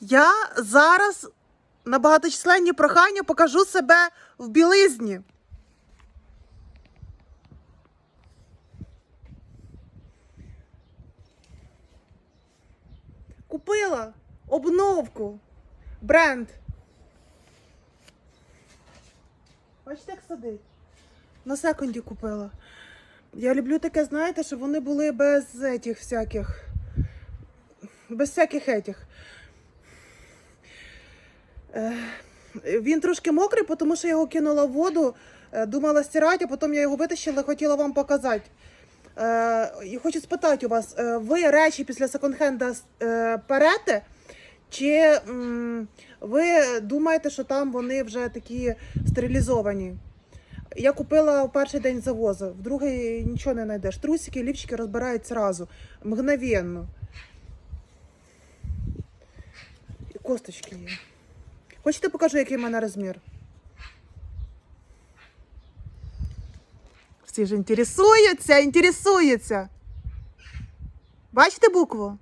Я зараз на багаточисленні прохання покажу себе в білизні. Купила обновку. Бренд. Бачите, як сидить? На секунді купила. Я люблю таке, знаєте, щоб вони були без этих всяких. Без всяких этих. Е, Він трошки мокрий, тому що я його кинула в воду, е, думала стирати, а потім я його витащила, хотіла вам показати. Е, І хочу спитати у вас, ви речі після секонд-хенда перете? Чи ви думаєте, що там вони вже такі стерилізовані? Я купила в перший день завозу, в другий нічого не знайдеш. Трусики, лівчики розбирають зразу, мгновенно. Косточки є. Хочете покажу, який в мене розмір? Всі ж інтересуються, інтересуються. Бачите букву?